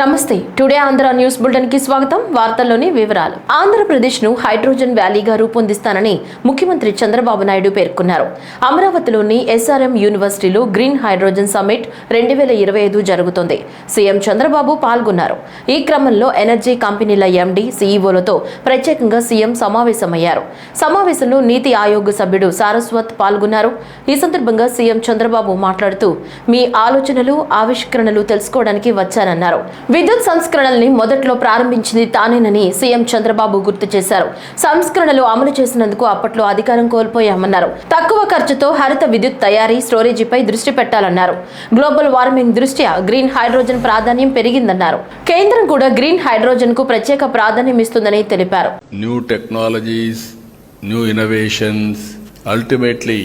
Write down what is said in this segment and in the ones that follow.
నమస్తే. Today Andhra news బులెటిన్కి స్వాగతం. వార్తల్లోని వివరాలు. ఆంధ్రప్రదేశ్ను హైడ్రోజన్ వ్యాలీగా రూపొందిస్తానని ముఖ్యమంత్రి చంద్రబాబు నాయుడు పేర్కొన్నారు. అమరావతిలోని ఎస్ఆర్ఎం యూనివర్సిటీలో గ్రీన్ హైడ్రోజన్ సమ్మిట్ రెండు వేల ఇరవై ఐదు జరుగుతోంది. సీఎం చంద్రబాబు పాల్గొన్నారు. ఈ క్రమంలో ఎనర్జీ కంపెనీల ఎండీ సీఈఓలతో ప్రత్యేకంగా సీఎం సమావేశమయ్యారు. సమావేశంలో నీతి ఆయోగ్ సభ్యుడు సారస్వత్ పాల్గొన్నారు. ఈ సందర్భంగా సీఎం చంద్రబాబు మాట్లాడుతూ మీ ఆలోచనలు ఆవిష్కరణలు తెలుసుకోవడానికి వచ్చానన్నారు. విద్యుత్ సంస్కరణల్ని మొదట్లో ప్రారంభించింది తానేనని సీఎం చంద్రబాబు గుర్తు చేశారు. సంస్కరణలు అమలు చేసినందుకు అప్పట్లో అధికారం కోల్పోయామన్నారు. తక్కువ ఖర్చుతో హరిత విద్యుత్ తయారీ స్టోరేజీపై దృష్టి పెట్టాలన్నారు. గ్లోబల్ వార్మింగ్ దృష్ట్యా గ్రీన్ హైడ్రోజన్ ప్రాధాన్యం పెరిగిందన్నారు. కేంద్రం కూడా గ్రీన్ హైడ్రోజన్కు ప్రత్యేక ప్రాధాన్యం ఇస్తుందని తెలిపారు. New technologies new innovations ultimately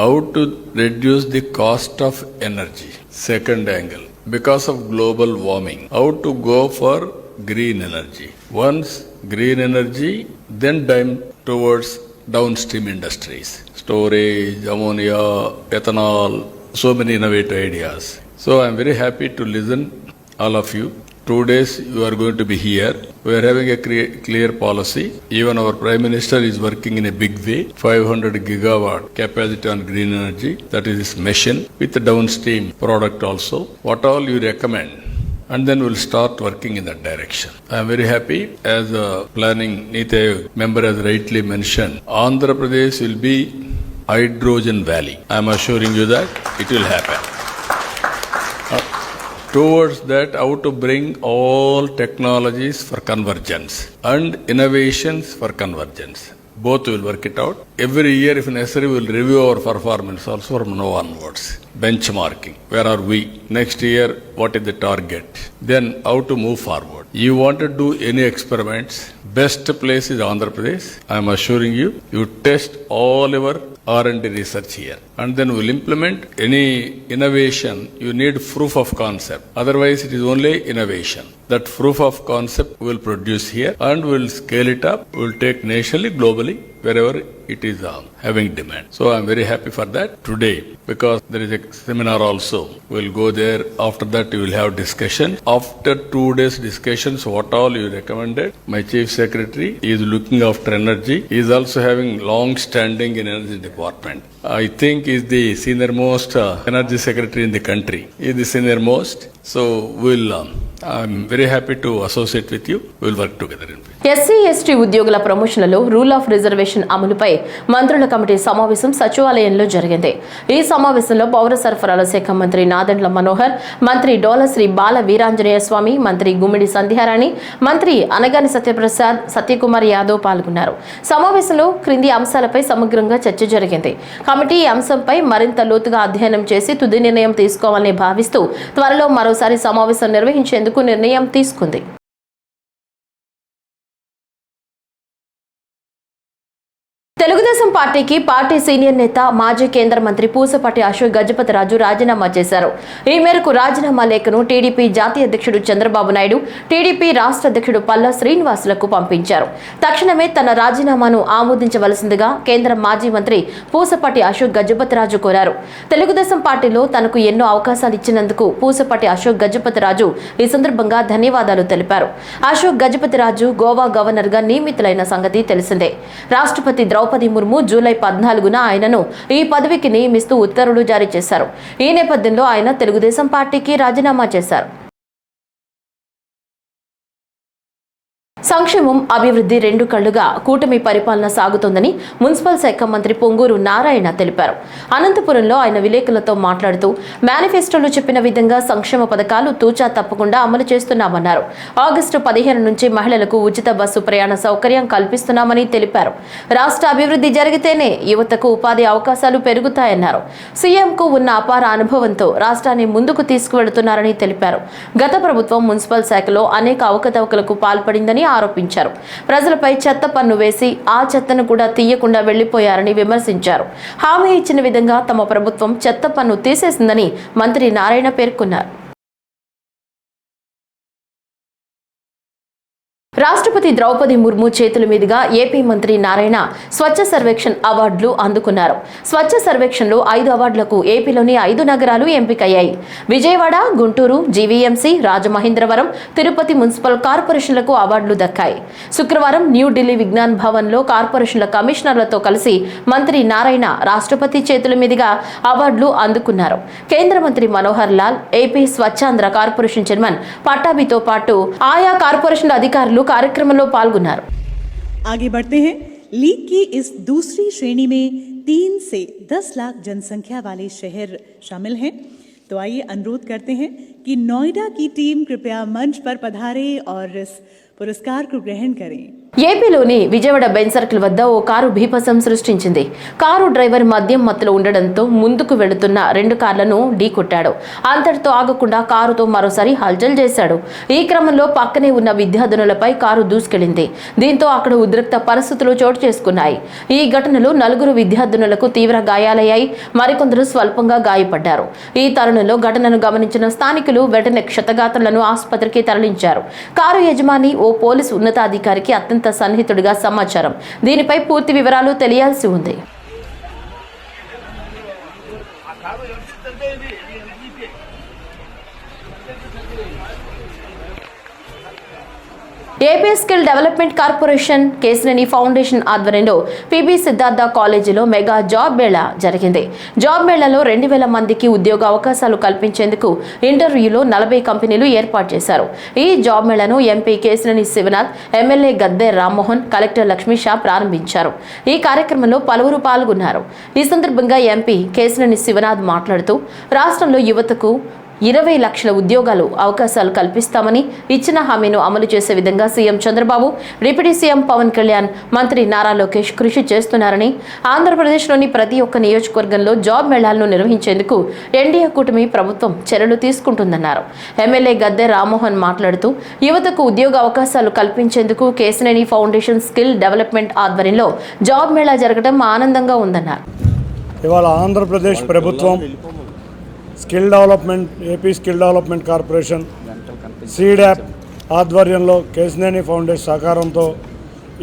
how to reduce the cost of energy. Second angle, because of global warming, how to go for green energy. Once green energy, then time towards downstream industries, storage, ammonia, ethanol, so many innovative ideas. So I'm very happy to listen all of you. Two days you are going to be here. We are having a clear policy. Even our Prime Minister is working in a big way. 500 gigawatt capacity on green energy. That is his mission with the downstream product also. What all you recommend? And then we'll start working in that direction. I am very happy as a planning Niti member has rightly mentioned. Andhra Pradesh will be hydrogen valley. I am assuring you that it will happen uh, towards that how to bring all technologies for convergence and innovations for convergence. Both will work it out. Every year if necessary we will review our performance also from now onwards benchmarking where are we next year what is the target then how to move forward you want to do any experiments best place is andhra pradesh i am assuring you you test all your R&D research here. And then we'll implement any innovation, you need proof of concept. Otherwise, it is only innovation. That proof of concept will produce here and we'll scale it up. We'll take nationally, globally, wherever it is uh, having demand. So I'm very happy for that today because there is a seminar also. We'll go there. After that, you will have discussion. After two days discussions, what all you recommended, my chief secretary is looking after energy. He is also having long standing in energy department. I think is the senior most uh, energy secretary in the country. He is the senior most. So we'll. Um, I'm very happy to associate with you. We'll work together in. SC ST ఉద్యోగుల ప్రమోషన్లలో rule of reservation అమలుపై మంత్రుల committee సమావేశం సచివాలయంలో జరిగింది. ఈ సమావేశంలో పౌర సరఫరాల శాఖ మంత్రి నాదెండ్ల మనోహర్ మంత్రి డోలశ్రీ బాల వీరాంజనేయ స్వామి మంత్రి గుమ్మిడి సంధ్యారాణి మంత్రి అనగాని సత్యప్రసాద్ సత్యకుమార్ యాదవ్ పాల్గొన్నారు. సమావేశంలో క్రింది అంశాలపై సమగ్రంగా చర్చ జరిగింది. కమిటీ ఈ అంశంపై మరింత లోతుగా అధ్యయనం చేసి తుది నిర్ణయం తీసుకోవాలని భావిస్తూ త్వరలో మరోసారి సమావేశం నిర్వహించేందుకు నిర్ణయం తీసుకుంది. తెలుగుదేశం పార్టీకి పార్టీ సీనియర్ నేత మాజీ కేంద్ర మంత్రి పూసపాటి అశోక్ గజపతిరాజు రాజీనామా చేశారు. ఈ మేరకు రాజీనామా లేఖను టీడీపీ జాతీయ అధ్యక్షుడు చంద్రబాబు నాయుడు టీడీపీ రాష్ట్ర అధ్యక్షుడు పల్లా శ్రీనివాసులకు పంపించారు. తక్షణమే తన రాజీనామాను ఆమోదించవలసిందిగా కేంద్ర మాజీ మంత్రి పూసపాటి అశోక్ గజపతిరాజు కోరారు. తెలుగుదేశం పార్టీలో తనకు ఎన్నో అవకాశాలు ఇచ్చినందుకు పూసపాటి అశోక్ గజపతిరాజు ఈ సందర్భంగా ధన్యవాదాలు తెలిపారు. అశోక్ గజపతిరాజు గోవా గవర్నర్గా నియమితులైన సంగతి తెలిసిందే. రాష్ట్రపతి ద్రౌపది ముర్ము జూలై పద్నాలుగున ఆయనను ఈ పదవికి నియమిస్తూ ఉత్తర్వులు జారీ చేశారు. ఈ నేపథ్యంలో ఆయన తెలుగుదేశం పార్టీకి రాజీనామా చేశారు. సంక్షేమం అభివృద్ధి రెండు కళ్ళుగా కూటమి పరిపాలన సాగుతోందని మున్సిపల్ శాఖ మంత్రి పొంగూరు నారాయణ తెలిపారు. అనంతపురంలో ఆయన విలేకరులతో మాట్లాడుతూ మేనిఫెస్టోలో చెప్పిన విధంగా సంక్షేమ పథకాలు తూచా తప్పకుండా అమలు చేస్తున్నామన్నారు. ఆగస్టు పదిహేను నుంచి మహిళలకు ఉచిత బస్సు ప్రయాణ సౌకర్యం కల్పిస్తున్నామని తెలిపారు. రాష్ట్ర అభివృద్ధి జరిగితేనే యువతకు ఉపాధి అవకాశాలు పెరుగుతాయన్నారు. సీఎంకు ఉన్న అపార అనుభవంతో రాష్ట్రాన్ని ముందుకు తీసుకువెళుతున్నారని తెలిపారు. గత ప్రభుత్వం మున్సిపల్ శాఖలో అనేక అవకతవకలకు పాల్పడిందని ఆరోపించారు. ప్రజలపై చెత్త పన్ను వేసి ఆ చెత్తను కూడా తీయకుండా వెళ్ళిపోయారని విమర్శించారు. హామీ ఇచ్చిన విధంగా తమ ప్రభుత్వం చెత్త పన్ను తీసేసిందని మంత్రి నారాయణ పేర్కొన్నారు. రాష్ట్రపతి ద్రౌపది ముర్ము చేతుల మీదుగా ఏపీ మంత్రి నారాయణ స్వచ్ఛ సర్వేక్షణ్ అవార్డులు అందుకున్నారు. స్వచ్ఛ సర్వేక్షణలో ఐదు అవార్డులకు ఏపీలోని ఐదు నగరాలు ఎంపికయ్యాయి. విజయవాడ గుంటూరు జీవీఎంసీ రాజమహేంద్రవరం తిరుపతి మున్సిపల్ కార్పొరేషన్లకు అవార్డులు దక్కాయి. శుక్రవారం న్యూఢిల్లీ విజ్ఞాన్ భవన్లో కార్పొరేషన్ల కమిషనర్లతో కలిసి మంత్రి నారాయణ రాష్ట్రపతి చేతుల మీదుగా అవార్డులు అందుకున్నారు. కేంద్ర మంత్రి Manohar Lal AP Swachhandhra corporation chairman పట్టాభితో పాటు ఆయా కార్పొరేషన్ల అధికారులు కార్యక్రమంలో పాల్గొన్నారు आगे बढ़ते हैं लीग की इस दूसरी श्रेणी में तीन से दस लाख जनसंख्या वाले शहर शामिल हैं तो आइए अनुरोध करते हैं कि नोएडा की टीम कृपया मंच पर पधारे और इस पुरस्कार को ग्रहण करें ఏపీలోని విజయవాడ బెన్ సర్కిల్ వద్ద ఓ కారు భీపసం సృష్టించింది. కారు డ్రైవర్ మద్యం మత్తులో ఉండడంతో ముందుకు వెళుతున్న రెండు కార్లను ఢీకొట్టాడు అంతటితో ఆగకుండా కారుతో మరోసారి హల్చల్ చేశాడు. ఈ క్రమంలో పక్కనే ఉన్న విద్యార్థినులపై కారు దూసుకెళ్ళింది దీంతో అక్కడ ఉద్రిక్త పరిస్థితులు చోటు చేసుకున్నాయి. ఈ ఘటనలో నలుగురు విద్యార్థినులకు తీవ్ర గాయాలయ్యాయి. మరికొందరు స్వల్పంగా గాయపడ్డారు. ఈ తరుణంలో ఘటనను గమనించిన స్థానికులు వెంటనే క్షతగాత్రులను ఆసుపత్రికి తరలించారు. కారు యజమాని ఓ పోలీసు ఉన్నతాధికారికి అత్యంత సన్నిహితుడిగా సమాచారం. దీనిపై పూర్తి వివరాలు తెలియాల్సి ఉంది. AP skill development corporation Kesineni foundation ఆధ్వర్యంలో పిబి సిద్ధార్థ కాలేజీలో మెగా జాబ్ మేళా జరిగింది. జాబ్ మేళాలో రెండు వేల మందికి ఉద్యోగ అవకాశాలు కల్పించేందుకు ఇంటర్వ్యూలో నలభై కంపెనీలు ఏర్పాటు చేశారు. ఈ job మేళాను MP Kesineni Sivanath MLA Gadde Rammohan collector Lakshmi Sha ప్రారంభించారు. ఈ కార్యక్రమంలో పలువురు పాల్గొన్నారు. ఈ సందర్భంగా ఎంపీ కేసినేని శివనాథ్ మాట్లాడుతూ రాష్ట్రంలో యువతకు ఇరవై లక్షల ఉద్యోగాలు అవకాశాలు కల్పిస్తామని ఇచ్చిన హామీను అమలు చేసే విధంగా CM Chandrababu deputy CM Pawan Kalyan మంత్రి నారా లోకేష్ కృషి చేస్తున్నారని ఆంధ్రప్రదేశ్లోని ప్రతి ఒక్క నియోజకవర్గంలో జాబ్ మేళాలను నిర్వహించేందుకు ఎన్డీఏ కూటమి ప్రభుత్వం చర్యలు తీసుకుంటుందన్నారు. ఎమ్మెల్యే గద్దె రామ్మోహన్ మాట్లాడుతూ యువతకు ఉద్యోగ అవకాశాలు కల్పించేందుకు కేసినేని ఫౌండేషన్ స్కిల్ డెవలప్మెంట్ ఆధ్వర్యంలో జాబ్ మేళా జరగడం ఆనందంగా ఉందన్నారు. ఇవాళ ఆంధ్రప్రదేశ్ ప్రభుత్వం skill development AP skill development corporation SEEDAP ఆధ్వర్యంలో కేసినేని ఫౌండేషన్ సహకారంతో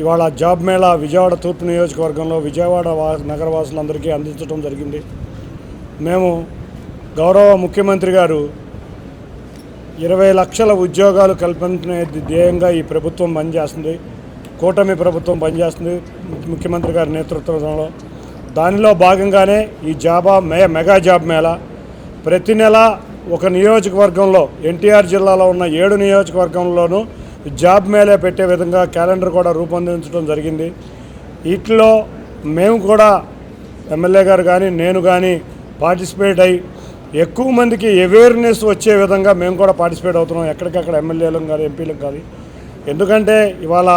ఇవాళ జాబ్ మేళా విజయవాడ తూర్పు నియోజకవర్గంలో విజయవాడ నగరవాసులందరికీ అందించడం జరిగింది. మేము గౌరవ ముఖ్యమంత్రి గారు ఇరవై లక్షల ఉద్యోగాలు కల్పించే ధ్యేయంగా ఈ ప్రభుత్వం పనిచేస్తుంది. కూటమి ప్రభుత్వం పనిచేస్తుంది ముఖ్యమంత్రి గారి నేతృత్వంలో. దానిలో భాగంగానే ఈ జాబా మే మెగా జాబ్ మేళా ప్రతి నెల ఒక నియోజకవర్గంలో ఎన్టీఆర్ జిల్లాలో ఉన్న ఏడు నియోజకవర్గంలోనూ జాబ్ మేలే పెట్టే విధంగా క్యాలెండర్ కూడా రూపొందించడం జరిగింది. వీటిలో మేము కూడా ఎమ్మెల్యే గారు కానీ నేను కానీ పార్టిసిపేట్ అయ్యి ఎక్కువ మందికి అవేర్నెస్ వచ్చే విధంగా మేము కూడా పార్టిసిపేట్ అవుతున్నాం. ఎక్కడికక్కడ ఎమ్మెల్యేలకు కానీ ఎంపీలకు కానీ ఎందుకంటే ఇవాళ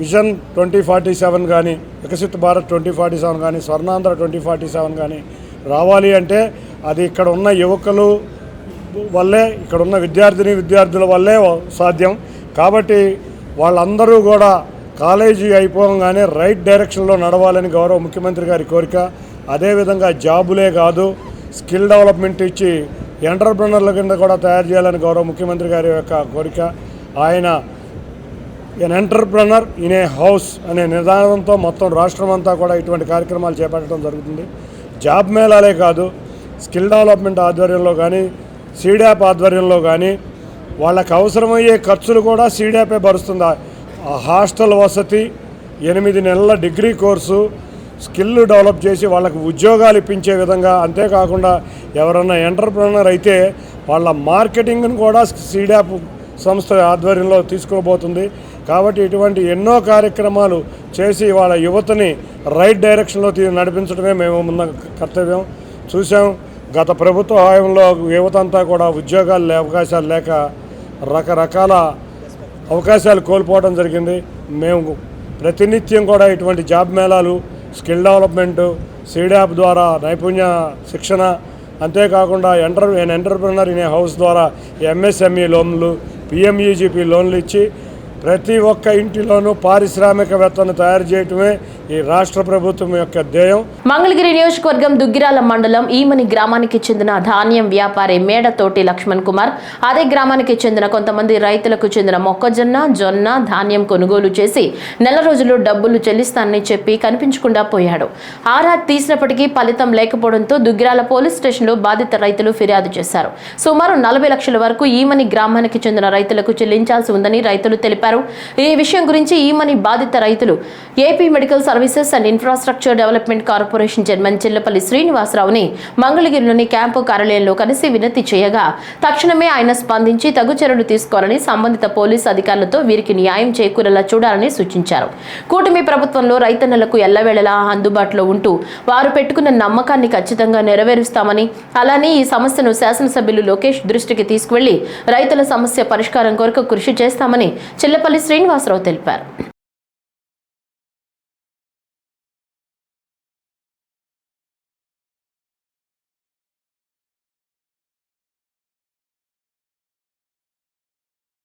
విజన్ ట్వంటీ ఫార్టీ సెవెన్ కానీ Viksit Bharat twenty forty seven కానీ స్వర్ణాంధ్ర ట్వంటీ ఫార్టీ సెవెన్ కానీ రావాలి అంటే అది ఇక్కడ ఉన్న యువకులు వల్లే ఇక్కడ ఉన్న విద్యార్థిని విద్యార్థుల వల్లే సాధ్యం. కాబట్టి వాళ్ళందరూ కూడా కాలేజీ అయిపోగానే రైట్ డైరెక్షన్లో నడవాలని గౌరవ ముఖ్యమంత్రి గారి కోరిక. అదేవిధంగా జాబులే కాదు స్కిల్ డెవలప్మెంట్ ఇచ్చి ఎంటర్ప్రినర్ల కింద కూడా తయారు చేయాలని గౌరవ ముఖ్యమంత్రి గారి యొక్క కోరిక. ఆయన an entrepreneur in a house అనే నిదానంతో మొత్తం రాష్ట్రం అంతా కూడా ఇటువంటి కార్యక్రమాలు చేపట్టడం జరుగుతుంది. జాబ్ మేళాలే కాదు స్కిల్ డెవలప్మెంట్ ఆధ్వర్యంలో కానీ సీడ్యాప్ ఆధ్వర్యంలో కానీ వాళ్ళకి అవసరమయ్యే ఖర్చులు కూడా సీడ్యాపే భరుస్తుంది. హాస్టల్ వసతి ఎనిమిది నెలల డిగ్రీ కోర్సు స్కిల్ డెవలప్ చేసి వాళ్ళకి ఉద్యోగాలు ఇప్పించే విధంగా అంతేకాకుండా ఎవరన్నా ఎంటర్ప్రినర్ అయితే వాళ్ళ మార్కెటింగ్ను కూడా సీడ్యాప్ సంస్థ ఆధ్వర్యంలో తీసుకోబోతుంది. కాబట్టి ఇటువంటి ఎన్నో కార్యక్రమాలు చేసి వాళ్ళ యువతని రైట్ డైరెక్షన్లో తీ- నడిపించడమే మేము ఉన్న కర్తవ్యం. చూసాం గత ప్రభుత్వ హయాంలో యువతంతా కూడా ఉద్యోగాలు లే- అవకాశాలు లేక రకరకాల అవకాశాలు కోల్పోవడం జరిగింది. మేము ప్రతినిత్యం కూడా ఇటువంటి జాబ్ మేళాలు స్కిల్ డెవలప్మెంట్ సీడాప్ ద్వారా నైపుణ్య శిక్షణ అంతేకాకుండా enter an entrepreneur in house ద్వారా ఎంఎస్ఎంఈ లోన్లు పిఎంఈజీపీ లోన్లు ఇచ్చి ప్రతి ఒక్క ఇంటిలోనూ పారిశ్రామికవేత్తను తయారు చేయటమే ఈ రాష్ట్ర ప్రభుత్వం యొక్క ధ్యేయం. మంగళగిరి నియోజకవర్గం దుగ్గిరాల మండలం ఈమని గ్రామానికి చెందిన ధాన్యం వ్యాపారి మేడతోటి లక్ష్మణ్ కుమార్. అదే గ్రామానికి చెందిన కొంతమంది రైతులకు చెందిన మొక్కజొన్న జొన్న ధాన్యం కొనుగోలు చేసి నెల రోజులు డబ్బులు చెల్లిస్తానని చెప్పి కనిపించకుండా పోయాడు. ఆరా తీసినప్పటికీ ఫలితం లేకపోవడంతో దుగ్గిరాల పోలీస్ స్టేషన్లో బాధిత రైతులు ఫిర్యాదు చేశారు. సుమారు నలభై లక్షల వరకు ఈమని గ్రామానికి చెందిన రైతులకు చెల్లించాల్సి ఉందని రైతులు తెలిపారు. ఈ విషయం గురించి ఈమని బాధిత రైతులు AP medical service services and infrastructure development corporation chairman Chillapalli శ్రీనివాసరావుని మంగళగిరిలోని క్యాంపు కార్యాలయంలో కలిసి వినతి చేయగా తక్షణమే ఆయన స్పందించి తగు చర్యలు తీసుకోవాలని సంబంధిత పోలీసు అధికారులతో వీరికి న్యాయం చేకూరేలా చూడాలని సూచించారు. కూటమి ప్రభుత్వంలో రైతన్నలకు ఎల్లవేళలా అందుబాటులో ఉంటూ వారు పెట్టుకున్న నమ్మకాన్ని ఖచ్చితంగా నెరవేరుస్తామని అలానే ఈ సమస్యను శాసనసభ్యులు లోకేష్ దృష్టికి తీసుకువెళ్ళి రైతుల సమస్య పరిష్కారం కొరకు కృషి చేస్తామని చిల్లపల్లి శ్రీనివాసరావు తెలిపారు.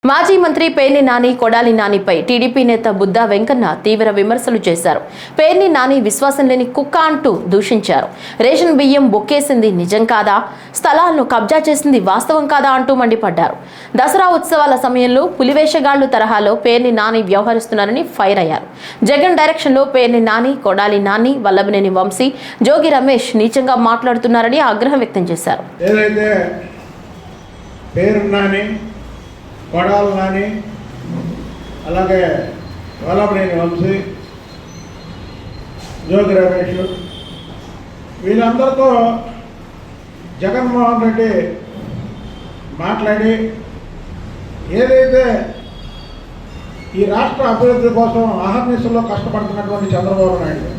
మాజీ మంత్రి పేర్ని నాని కొడాలి నానిపై టీడీపీ నేత బుద్దా వెంకన్న తీవ్ర విమర్శలు చేశారు. పేర్ని నాని విశ్వాసం లేని కుక్క అంటూ దూషించారు. రేషన్ బియ్యం బొక్కేసింది నిజం కాదా? స్థలాలను కబ్జా చేసింది వాస్తవం కాదా అంటూ మండిపడ్డారు. దసరా ఉత్సవాల సమయంలో పులివేషగాళ్ళు తరహాలో పేర్ని నాని వ్యవహరిస్తున్నారని ఫైర్ అయ్యారు. జగన్ డైరెక్షన్లో పేర్ని నాని కొడాలి నాని వల్లభనేని వంశీ జోగి రమేష్ నీచంగా మాట్లాడుతున్నారని ఆగ్రహం వ్యక్తం చేశారు. కొడాలు నాని అలాగే వల్లభనేని వంశీ జోగి రమేష్ వీళ్ళందరితో జగన్మోహన్ రెడ్డి మాట్లాడి ఏదైతే ఈ రాష్ట్ర అభివృద్ధి కోసం అహర్నిశలో కష్టపడుతున్నటువంటి చంద్రబాబు నాయుడు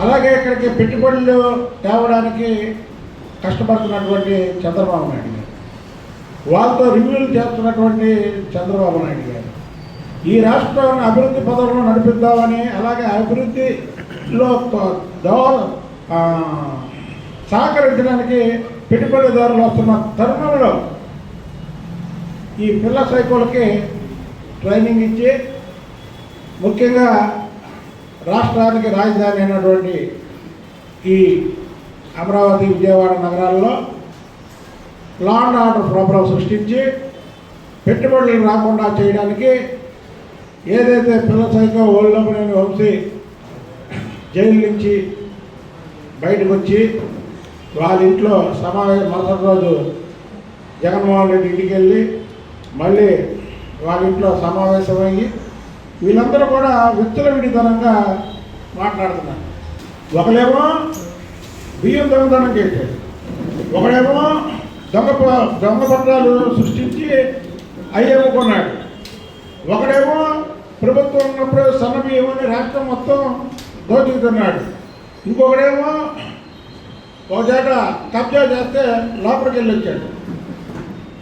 అలాగే ఇక్కడికి పెట్టుబడులు తేవడానికి కష్టపడుతున్నటువంటి చంద్రబాబు నాయుడు వాళ్ళతో రివ్యూలు చేస్తున్నటువంటి చంద్రబాబు నాయుడు గారు. ఈ రాష్ట్రాన్ని అభివృద్ధి పదంలో నడిపిద్దామని అలాగే అభివృద్ధిలో సహకరించడానికి పెట్టుబడిదారులు వస్తున్న తరుణంలో ఈ పిల్ల సైకోలకి ట్రైనింగ్ ఇచ్చి ముఖ్యంగా రాష్ట్రానికి రాజధాని అయినటువంటి ఈ అమరావతి విజయవాడ నగరాల్లో లా అండ్ ఆర్డర్ ప్రోగ్రాం సృష్టించి పెట్టుబడులు రాకుండా చేయడానికి ఏదైతే పిల్ల సైకో ఓళ్ళమనేని వంశీ జైలు నుంచి బయటకు వచ్చి వాళ్ళ ఇంట్లో సమావేశం మరుసటి రోజు జగన్మోహన్ రెడ్డి ఇంటికి వెళ్ళి మళ్ళీ వాళ్ళ ఇంట్లో సమావేశమయ్యి వీళ్ళందరూ కూడా విచ్చలవిడితనంగా మాట్లాడుతున్నారు. ఒకలేమో బియ్యం దొంగతనం చేశాడు ఒకడేమో దొంగ దొంగ పత్రాలు సృష్టించి కొన్నాడు. ఒకడేమో ప్రభుత్వం ఉన్నప్పుడు సన్న అని రాష్ట్రం మొత్తం దోచుకుతున్నాడు ఇంకొకడేమో ఒక చేట కబ్జా చేస్తే లోపలికి వెళ్ళి వచ్చాడు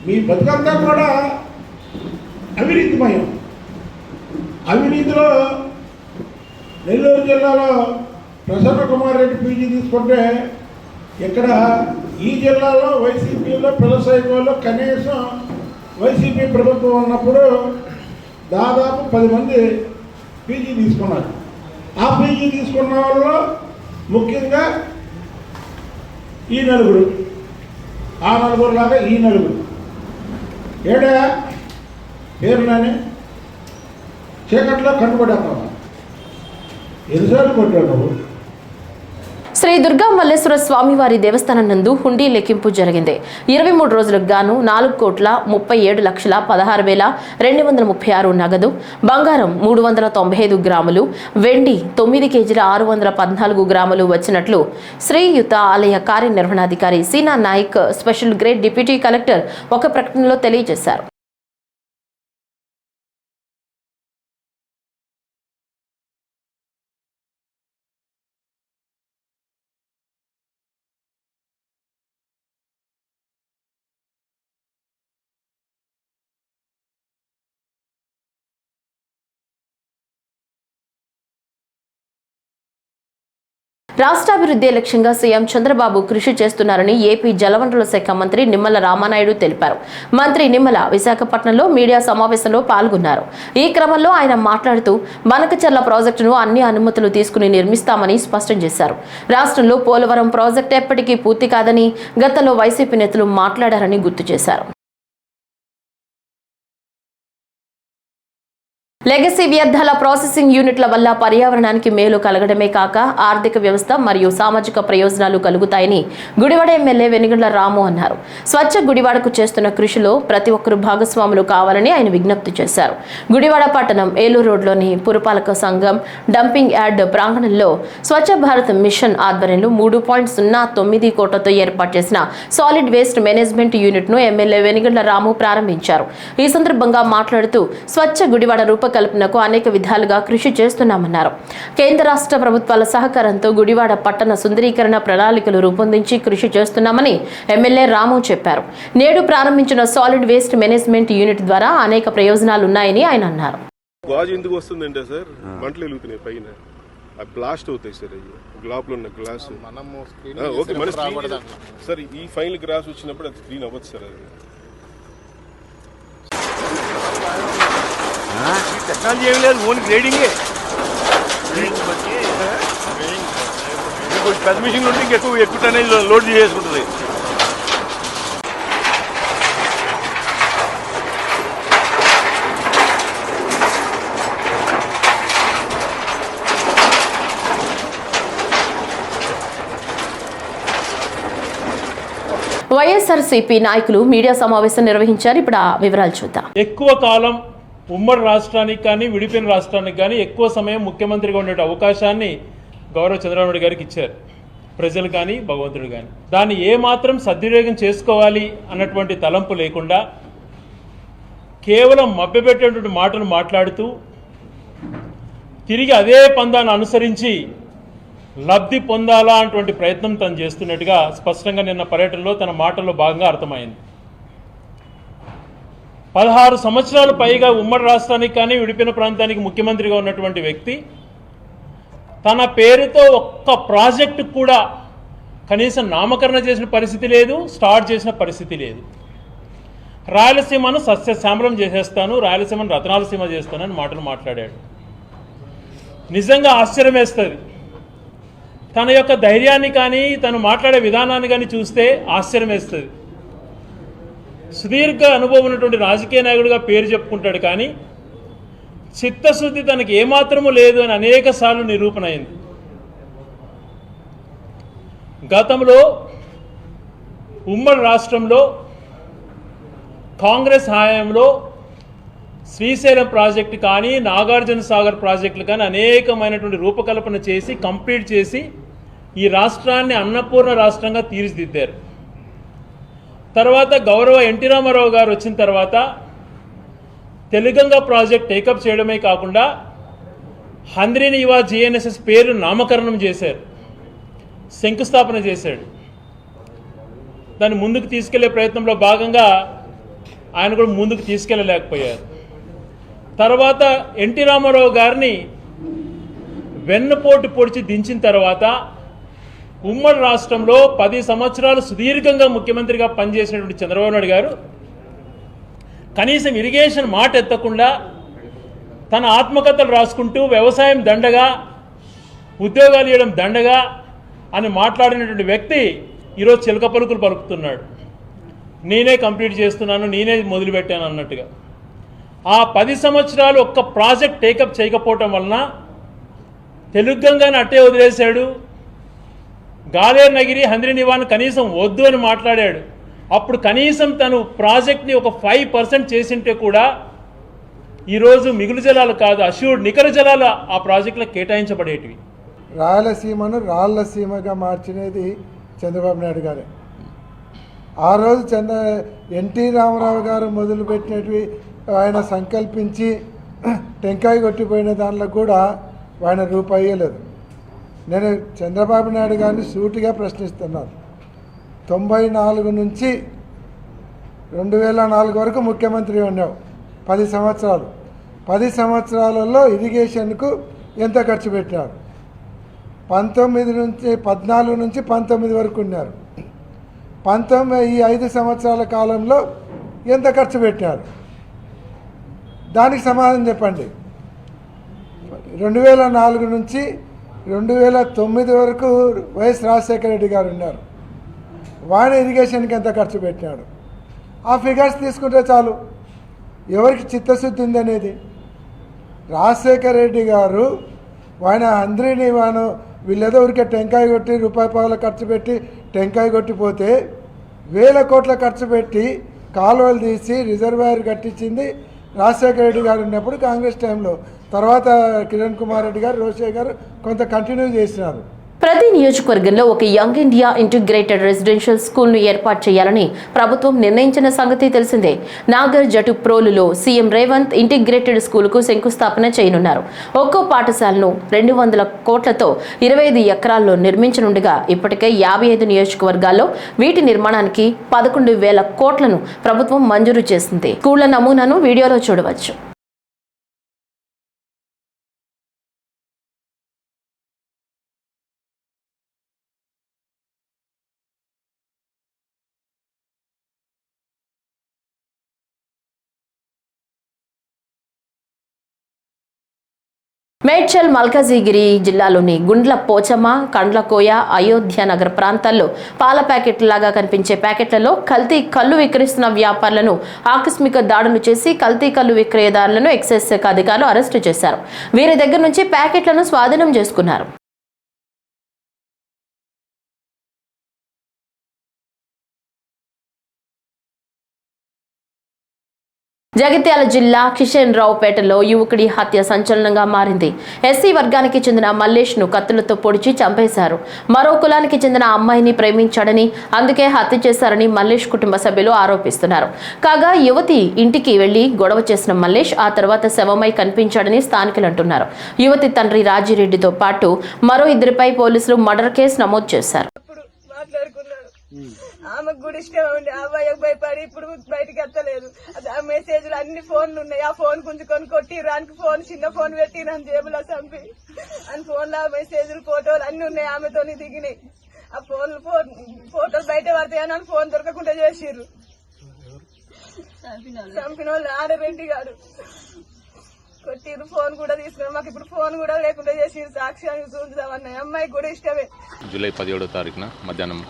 మీ బతుకంతా కూడా అవినీతిమయం. అవినీతిలో నెల్లూరు జిల్లాలో ప్రసన్న కుమార్ రెడ్డి పీజీ తీసుకుంటే ఇక్కడ ఈ జిల్లాలో వైసీపీలో పిల్లసైకోలో కనీసం వైసీపీ ప్రభుత్వం ఉన్నప్పుడు దాదాపు పది మంది పీజీ తీసుకున్నారు. ఆ పీజీ తీసుకున్న వాళ్ళు ముఖ్యంగా ఈ నలుగురు. ఆ నలుగురు లాగా ఈ నలుగురు. ఏడా? పేరు నాని చీకట్లో కట్టుబడేస్తావా ఎన్నిసార్లు కొట్టావు నువ్వు? శ్రీ దుర్గా మల్లేశ్వర స్వామివారి దేవస్థానం నందు హుండీ లెక్కింపు జరిగింది. ఇరవై మూడు రోజులకు గాను నాలుగు కోట్ల ముప్పై ఏడు లక్షల పదహారు వేల రెండు వందల ముప్పై ఆరు నగదు బంగారం మూడు వందల తొంభై ఐదు గ్రాములు వెండి తొమ్మిది కేజీల ఆరు వందల పద్నాలుగు గ్రాములు వచ్చినట్లు శ్రీయుత ఆలయ కార్యనిర్వహణాధికారి Seena Nayak special grade deputy collector ఒక ప్రకటనలో తెలియజేశారు. రాష్ట్రాభివృద్ధి లక్ష్యంగా సీఎం చంద్రబాబు కృషి చేస్తున్నారని ఏపీ జలవనరుల శాఖ మంత్రి నిమ్మల రామానాయుడు తెలిపారు. మంత్రి నిమ్మల విశాఖపట్నంలో మీడియా సమావేశంలో పాల్గొన్నారు. ఈ క్రమంలో ఆయన మాట్లాడుతూ బనకచర్ల ప్రాజెక్టును అన్ని అనుమతులు తీసుకుని నిర్మిస్తామని స్పష్టం చేశారు. రాష్ట్రంలో పోలవరం ప్రాజెక్టు ఎప్పటికీ పూర్తి కాదని గతంలో వైసీపీ నేతలు మాట్లాడారని గుర్తు చేశారు. లెగసీ వ్యర్థాల ప్రాసెసింగ్ యూనిట్ల వల్ల పర్యావరణానికి మేలు కలగడమే కాక ఆర్థిక వ్యవస్థ మరియు సామాజిక ప్రయోజనాలు కలుగుతాయని గుడివాడ ఎమ్మెల్యే వెనుగండ్ల రాము అన్నారు. స్వచ్ఛ గుడివాడకు చేస్తున్న కృషిలో ప్రతి ఒక్కరు భాగస్వాములు కావాలని ఆయన విజ్ఞప్తి చేశారు. గుడివాడ పట్టణం ఏలూరు రోడ్లోని పురపాలక సంఘం డంపింగ్ యార్డ్ ప్రాంగణంలో స్వచ్ఛ భారత్ మిషన్ ఆధ్వర్యంలో మూడు పాయింట్ సున్నా తొమ్మిది కోట్లతో ఏర్పాటు చేసిన సాలిడ్ వేస్ట్ మేనేజ్మెంట్ యూనిట్ను ఎమ్మెల్యే వెనుగండ్ల రాము ప్రారంభించారు. ఈ సందర్భంగా మాట్లాడుతూ స్వచ్ఛ గుడివాడ రూపకల్పనకు అనేక విధాలుగా కృషి చేస్తున్నామన్నారు. కేంద్ర రాష్ట్ర ప్రభుత్వాల సహకారంతో గుడివాడ పట్టణ సుందరీకరణ ప్రణాళికలు రూపొందించి కృషి చేస్తున్నామని ఎమ్మెల్యే రాము చెప్పారు. నేడు ప్రారంభించిన సాలిడ్ వేస్ట్ మేనేజ్మెంట్ యూనిట్ ద్వారా అనేక ప్రయోజనాలు ఉన్నాయని ఆయన అన్నారు. గాజు ఎందుకు వస్తుందంటే సార్ మంటలు వెలుగుతున్నాయి పైన. అవి బ్లాస్ట్ అవుతాయి సార్ అవి లోపల ఉన్న గ్లాస్. మనము స్క్రీన్ ఆ, ఓకే మన స్క్రీన్ సార్ ఈ ఫైనల్ గ్రాస్ వచ్చినప్పుడు అది స్క్రీన్ అవ్వచ్చు సార్ అది. టెక్నాలజీ ఏం లేదు ఓన్ గ్రేడింగే పెద్ద మిషన్ ఉంటే ఇంకెక్కువ ఎక్కువ లోడ్ చేసుకుంటుంది వైఎస్ఆర్సీపీ నాయకులు మీడియా సమావేశం నిర్వహించారు. ఇప్పుడు ఆ వివరాలు చూద్దాం. ఎక్కువ కాలం ఉమ్మడి రాష్ట్రానికి కానీ విడిపోయిన రాష్ట్రానికి కానీ ఎక్కువ సమయం ముఖ్యమంత్రిగా ఉండే అవకాశాన్ని గౌరవ చంద్రబాబు గారికి ఇచ్చారు. ప్రజలు కానీ భగవంతుడు కానీ. దాన్ని ఏమాత్రం సద్వినియోగం చేసుకోవాలి అన్నటువంటి తలంపు లేకుండా కేవలం మభ్యపెట్టేటువంటి మాటలు మాట్లాడుతూ తిరిగి అదే పందాన్ని అనుసరించి లబ్ధి పొందాలా అటువంటి ప్రయత్నం తను చేస్తున్నట్టుగా స్పష్టంగా నిన్న పర్యటనలో తన మాటల్లో భాగంగా అర్థమైంది. పదహారు సంవత్సరాలు పైగా ఉమ్మడి రాష్ట్రానికి కానీ విడిపిన ప్రాంతానికి ముఖ్యమంత్రిగా ఉన్నటువంటి వ్యక్తి తన పేరుతో ఒక్క ప్రాజెక్టు కూడా కనీసం నామకరణ చేసిన పరిస్థితి లేదు స్టార్ట్ చేసిన పరిస్థితి లేదు. రాయలసీమను సస్యశ్యామలం చేసేస్తాను రాయలసీమను రతనాలసీమ చేస్తానని మాటలు మాట్లాడాడు. నిజంగా ఆశ్చర్యం వేస్తుంది. తన యొక్క ధైర్యాన్ని కానీ తను మాట్లాడే విధానాన్ని కానీ చూస్తే ఆశ్చర్యం వేస్తుంది. సుదీర్ఘ అనుభవం ఉన్నటువంటి రాజకీయ నాయకుడిగా పేరు చెప్పుకుంటాడు కానీ చిత్తశుద్ధి తనకి ఏమాత్రము లేదు అని అనేక సార్లు నిరూపణ అయింది. గతంలో ఉమ్మడి రాష్ట్రంలో కాంగ్రెస్ హయాంలో శ్రీశైలం ప్రాజెక్టు కానీ నాగార్జున సాగర్ ప్రాజెక్టులు కానీ అనేకమైనటువంటి రూపకల్పన చేసి కంప్లీట్ చేసి ఈ రాష్ట్రాన్ని అన్నపూర్ణ రాష్ట్రంగా తీర్చిదిద్దారు. తర్వాత గౌరవ ఎన్టీ రామారావు గారు వచ్చిన తర్వాత తెలుగంగా ప్రాజెక్ట్ టేకప్ చేయడమే కాకుండా హంద్రీని యువ జిఎన్ఎస్ఎస్ పేరు నామకరణం చేశారు. శంకుస్థాపన చేశాడు. దాన్ని ముందుకు తీసుకెళ్ళే ప్రయత్నంలో భాగంగా ఆయన కూడా ముందుకు తీసుకెళ్ళలేకపోయారు తర్వాత ఎన్టీ రామారావు గారిని వెన్నపోటు పొడిచి దించిన తర్వాత ఉమ్మడి రాష్ట్రంలో పది సంవత్సరాలు సుదీర్ఘంగా ముఖ్యమంత్రిగా పనిచేసినటువంటి చంద్రబాబు నాయుడు గారు కనీసం ఇరిగేషన్ మాట ఎత్తకుండా తన ఆత్మకథలు రాసుకుంటూ వ్యవసాయం దండగా ఉద్యోగాలు ఇవ్వడం దండగా అని మాట్లాడినటువంటి వ్యక్తి ఈరోజు చిలక పలుకులు పలుకుతున్నాడు. నేనే కంప్లీట్ చేస్తున్నాను నేనే మొదలుపెట్టాను అన్నట్టుగా. ఆ పది సంవత్సరాలు ఒక్క ప్రాజెక్ట్ టేకప్ చేయకపోవటం వలన తెలుగంగానే అట్టే వదిలేశాడు గాలేరు నగిరి హంద్రినివాన్ కనీసం వద్దు అని మాట్లాడాడు. అప్పుడు కనీసం తను ప్రాజెక్ట్ని ఒక ఫైవ్ పర్సెంట్ చేసింటే కూడా ఈరోజు మిగులు జలాలు కాదు అష్యూర్డ్ నికర జలాలు ఆ ప్రాజెక్టులకు కేటాయించబడేటివి. రాయలసీమను రాళ్ళసీమగా మార్చినది చంద్రబాబు నాయుడు గారే. ఆ రోజు చంద్ర ఎన్టీ రామారావు గారు మొదలుపెట్టినవి ఆయన సంకల్పించి టెంకాయ కొట్టిపోయిన దానిలో కూడా ఆయన రూపాయి లేదు. నేను చంద్రబాబు నాయుడు గారిని సూటిగా ప్రశ్నిస్తున్నాను. తొంభై నాలుగు నుంచి రెండు వేల నాలుగు వరకు ముఖ్యమంత్రి ఉన్నావు. పది సంవత్సరాలు. పది సంవత్సరాలలో ఇరిగేషన్కు ఎంత ఖర్చు పెట్టినారు పంతొమ్మిది నుంచి పద్నాలుగు నుంచి పంతొమ్మిది వరకు ఉన్నారు. పంతొమ్మిది ఈ ఐదు సంవత్సరాల కాలంలో ఎంత ఖర్చు పెట్టారు? దానికి సమాధానం చెప్పండి. రెండు వేల నాలుగు నుంచి రెండు వేల తొమ్మిది వరకు వైఎస్ రాజశేఖర రెడ్డి గారు ఉన్నారు. వాడి ఇరిగేషన్కి ఎంత ఖర్చు పెట్టాడు? ఆ ఫిగర్స్ తీసుకుంటే చాలు. ఎవరికి చిత్తశుద్ధి ఉందనేది? రాజశేఖర రెడ్డి గారు ఆయన అందరినీ వాను వీళ్ళేదో ఊరికే టెంకాయ కొట్టి రూపాయి పావుల ఖర్చు పెట్టి టెంకాయ కొట్టిపోతే వేల కోట్ల ఖర్చు పెట్టి కాలువలు తీసి రిజర్వాయర్ కట్టించింది రాజశేఖర రెడ్డి గారు ఉన్నప్పుడు కాంగ్రెస్ టైంలో. తర్వాత కిరణ్ కుమార్ రెడ్డి గారు రోషయ్య గారు కొంత కంటిన్యూ చేసినారు. ప్రతి నియోజకవర్గంలో ఒక యంగ్ ఇండియా ఇంటిగ్రేటెడ్ రెసిడెన్షియల్ స్కూల్ను ఏర్పాటు చేయాలని ప్రభుత్వం నిర్ణయించిన సంగతి తెలిసిందే. నాగర్ జటుప్రోలులో సీఎం రేవంత్ ఇంటిగ్రేటెడ్ స్కూల్కు శంకుస్థాపన చేయనున్నారు. ఒక్కో పాఠశాలను రెండు వందల కోట్లతో ఇరవై ఐదు ఎకరాల్లో నిర్మించనుండగా ఇప్పటికే యాభై ఐదు నియోజకవర్గాల్లో వీటి నిర్మాణానికి పదకొండు వేల కోట్లను ప్రభుత్వం మంజూరు చేసింది. స్కూళ్ళ నమూనాను వీడియోలో చూడవచ్చు. మేడ్చల్ మల్కాజిగిరి జిల్లాలోని గుండ్ల పోచమ కండ్లకోయ అయోధ్య నగర ప్రాంతాల్లో పాల ప్యాకెట్లాగా కనిపించే ప్యాకెట్లలో కల్తీ కళ్ళు విక్రయిస్తున్న వ్యాపారులను ఆకస్మిక దాడులు చేసి కల్తీ కళ్ళు విక్రయదారులను ఎక్సైజ్ శాఖ అధికారులు అరెస్టు చేశారు. వీరి దగ్గర నుంచి ప్యాకెట్లను స్వాధీనం చేసుకున్నారు. జగిత్యాల జిల్లా కిషన్ రావుపేటలో యువకుడి హత్య సంచలనంగా మారింది. ఎస్సీ వర్గానికి చెందిన మల్లేష్ను కత్తులతో పొడిచి చంపేశారు. మరో కులానికి చెందిన అమ్మాయిని ప్రేమించాడని అందుకే హత్య చేశారని మల్లేష్ కుటుంబ సభ్యులు ఆరోపిస్తున్నారు. కాగా యువతి ఇంటికి వెళ్ళి గొడవ చేసిన మల్లేష్ ఆ తర్వాత శవమై కనిపించాడని స్థానికులు అంటున్నారు. యువతి తండ్రి రాజిరెడ్డితో పాటు మరో ఇద్దరిపై పోలీసులు మర్డర్ కేసు నమోదు చేశారు. ఆమెకు కూడా ఇష్టం ఉండి. ఆ అబ్బాయికి భయపడి ఇప్పుడు బయటికి ఎత్తలేదు. అది ఆ మెసేజ్లు అన్ని ఫోన్లు ఉన్నాయి. ఆ ఫోన్ గుంజుకొని కొట్టి రానికి ఫోన్ చిన్న ఫోన్ పెట్టి నన్ను జేబులో చంపి. అని ఫోన్లో మెసేజ్లు ఫోటోలు అన్ని ఉన్నాయి. ఆమెతోని దిగినాయి. ఆ ఫోన్లు ఫోన్ ఫోటోలు బయట పడతాయని అని ఫోన్ దొరకకుండా చేసిర్రు. చంపిన వాళ్ళు ఆడరెడ్డి గారు కొట్టిర్రు. ఫోన్ కూడా తీసుకున్నారు. మాకు ఇప్పుడు ఫోన్ కూడా లేకుండా చేసిర్రు. సాక్ష్యాన్ని చూద్దామన్నాయి అమ్మాయికి కూడా ఇష్టమే. జూలై పదిహేడో తారీఖున మధ్యాహ్నం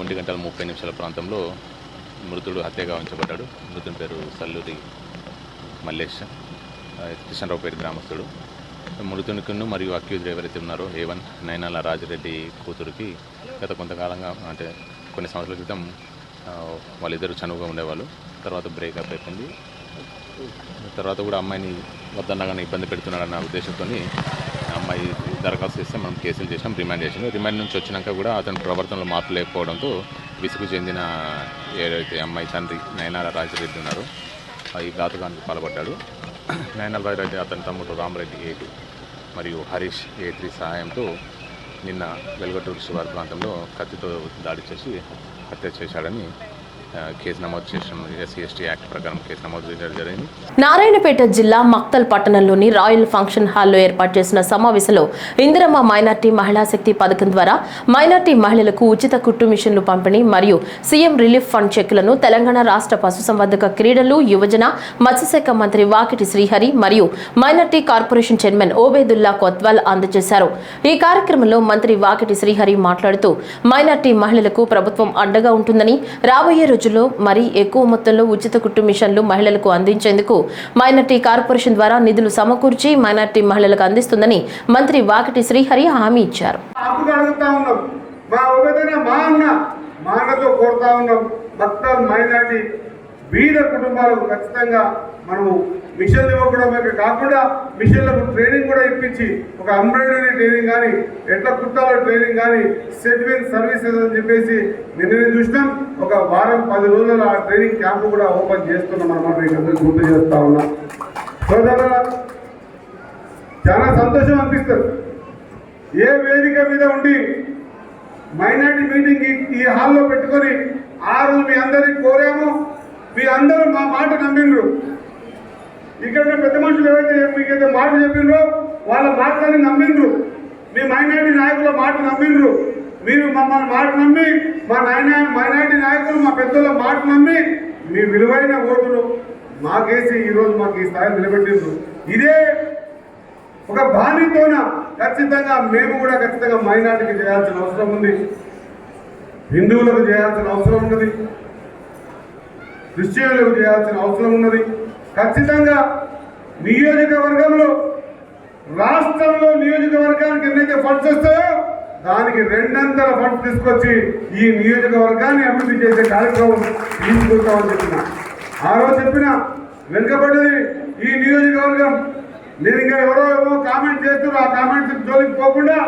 ఒంటి గంటల ముప్పై నిమిషాల ప్రాంతంలో మృతుడు హత్యగా ఉంచబడ్డాడు. మృతుని పేరు సల్లూరి మల్లేష్ ఆ, కిషన్రావుపేట గ్రామస్తుడు మృతునికిను మరియు అక్యూజ్ ఎవరైతే ఉన్నారో ఏవన్ నయనాల నైనాల రాజిరెడ్డి కూతురికి గత కొంతకాలంగా అంటే కొన్ని సంవత్సరాల క్రితం వాళ్ళిద్దరు వాళ్ళిద్దరూ చనువుగా ఉండేవాళ్ళు. తర్వాత బ్రేకప్ అయిపోయింది. తర్వాత కూడా అమ్మాయిని వద్దన్నగానే ఇబ్బంది పెడుతున్నాడన్న ఉద్దేశంతో అమ్మాయి దరఖాస్తు చేస్తే మనం కేసులు చేసినాం రిమాండ్ చేసాం రిమాండ్ నుంచి వచ్చినాక కూడా అతని ప్రవర్తనలో మార్పు లేకపోవడంతో విసుగు చెందిన ఏదైతే అమ్మాయి తండ్రి నయనాల రాజరెడ్డి ఉన్నారు ఆ ఈ ఘాతుకానికి పాల్పడ్డాడు. నయనాల రాజరెడ్డి అతని తమ్ముడు రామరెడ్డి ఏ మరియు హరీష్ ఏ సహాయంతో నిన్న వెలుగటూరు శివారు ప్రాంతంలో కత్తితో దాడి చేసి హత్య చేశాడని కేసు నమోదు చేసిన ఎస్సీ ఎస్టీ యాక్ట్ ప్రకారం కేసు నమోదు చేయడం జరిగింది. నారాయణపేట జిల్లా మక్తల్ పట్టణంలోని రాయల్ ఫంక్షన్ హాల్లో ఏర్పాటు చేసిన సమావేశంలో ఇందిరమ్మ మైనార్టీ మహిళా శక్తి పథకం ద్వారా మైనార్టీ మహిళలకు ఉచిత కుట్టు మిషన్లు పంపిణీ మరియు సీఎం రిలీఫ్ ఫండ్ చెక్కులను తెలంగాణ రాష్ట్ర పశుసంవర్ధక క్రీడలు యువజన మత్స్యశాఖ మంత్రి వాకిటి శ్రీహరి మరియు minority corporation chairman Obaidullah Kotwal అందజేశారు. ఈ కార్యక్రమంలో మంత్రి వాకిటి శ్రీహరి మాట్లాడుతూ మైనార్టీ మహిళలకు ప్రభుత్వం అండగా ఉంటుందని రాబోయే రోజుల్లో మరీ ఎక్కువ మొత్తంలో ఉచిత కుట్టు మిషన్లు మహిళలకు అందించేందుకు మైనార్టీ కార్పొరేషన్ ద్వారా నిధులు సమకూర్చి మైనార్టీ మహిళలకు అందిస్తుందని మంత్రి వాకిటి శ్రీహరి హామీ ఇచ్చారు. మా మా అన్న మా అన్నతో కోరుతా ఉన్నాం. మైనార్టీ బీద కుటుంబాలకు ఖచ్చితంగా మనము మిషన్లు ఇవ్వకడమే కాకుండా మిషన్లకు ట్రైనింగ్ కూడా ఇప్పించి ఒక ఎంబ్రాయిడరీ ట్రైనింగ్ కానీ ఎట్లా కుట్టాలో ట్రైనింగ్ కానీ సెట్విన్ సర్వీసెస్ అని చెప్పేసి నిన్న చూసినాం. ఒక వారం పది రోజుల ఆ ట్రైనింగ్ క్యాంప్ కూడా ఓపెన్ చేస్తున్నాం అన్నమాట. మీకు అందరూ గుర్తు చేస్తా ఉన్నాం. సోదరుల చాలా సంతోషం అనిపిస్తుంది. ఏ వేదిక మీద ఉండి మైనార్టీ మీటింగ్ ఈ- హాల్లో పెట్టుకొని ఆ రోజు మీ అందరికి కోరాము. మీ అందరూ మా మాట నమ్మిండ్రు. ఇక్కడ పెద్ద మనుషులు ఏవైతే మీకైతే మాట చెప్పిండ్రో వాళ్ళ మాటలని నమ్మిండ్రు. మీ మైనార్టీ నాయకుల మాట నమ్మిండ్రు. మీరు మమ్మల్ని మాట నమ్మి మా నాయన మైనార్టీ నాయకులు మా పెద్దల మాట నమ్మి మీ విలువైన ఓటును మాకేసి ఈరోజు మాకు ఈ స్థాయి నిలబెట్టిండ్రు. ఇదే ఒక బాణితోన ఖచ్చితంగా మేము కూడా ఖచ్చితంగా మైనార్టీకి చేయాల్సిన అవసరం ఉంది. హిందువులకు చేయాల్సిన అవసరం ఉన్నది. క్రిస్టియన్లకు చేయాల్సిన అవసరం ఉన్నది. ఖచ్చితంగా నియోజకవర్గంలో రాష్ట్రంలో నియోజకవర్గానికి ఎన్నైతే ఫండ్స్ వస్తాయో దానికి రెండంతల ఫండ్స్ తీసుకొచ్చి ఈ నియోజకవర్గాన్ని అభివృద్ధి చేసే కార్యక్రమం తీసుకుంటామని చెప్పిన. ఆ రోజు చెప్పిన వెనుకబడ్డది ఈ నియోజకవర్గం. నేను ఇంకా ఎవరో ఏమో కామెంట్ చేస్తున్నారు ఆ కామెంట్స్ జోలికి పోకుండా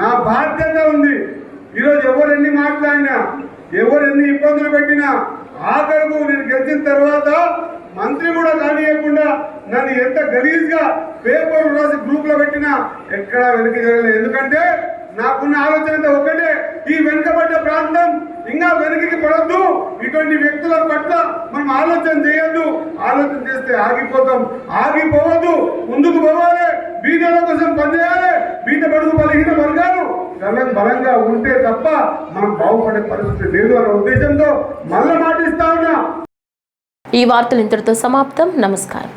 నా బాధ్యత ఉంది. ఈరోజు ఎవరు ఎన్ని మాట్లాడినా ఎవరు ఎన్ని ఇబ్బందులు పెట్టినా ఆఖరకు నేను గెలిచిన తర్వాత మంత్రి కూడా కానియకుండా నన్ను ఎంత గలీజ్గా పేపర్ రాసి గ్రూప్లో పెట్టినా ఎక్కడా వెనక్కి జరగలేదు ఎందుకంటే నాకున్న ఆలోచన ఒకటే ఈ వెనుకబడ్డ ప్రాంతం ఇంకా వెనుకకి పడద్దు. ఇటువంటి వ్యక్తుల పట్ల మనం ఆలోచన చేయొద్దు. ఆలోచన చేస్తే ఆగిపోతాం. ఆగిపోవద్దు. ముందుకు పోవాలి. బీదల కోసం పనిచేయాలి. బీద బడుగు బలహీన వర్గాలు బలం బలంగా ఉంటే తప్ప మనం బాగుపడే పరిస్థితి లేదు అనే ఉద్దేశంతో మళ్ళీ మాటిస్తా ఉన్నా. ఈ వార్తలు ఇంతటితో సమాప్తం. నమస్కారం.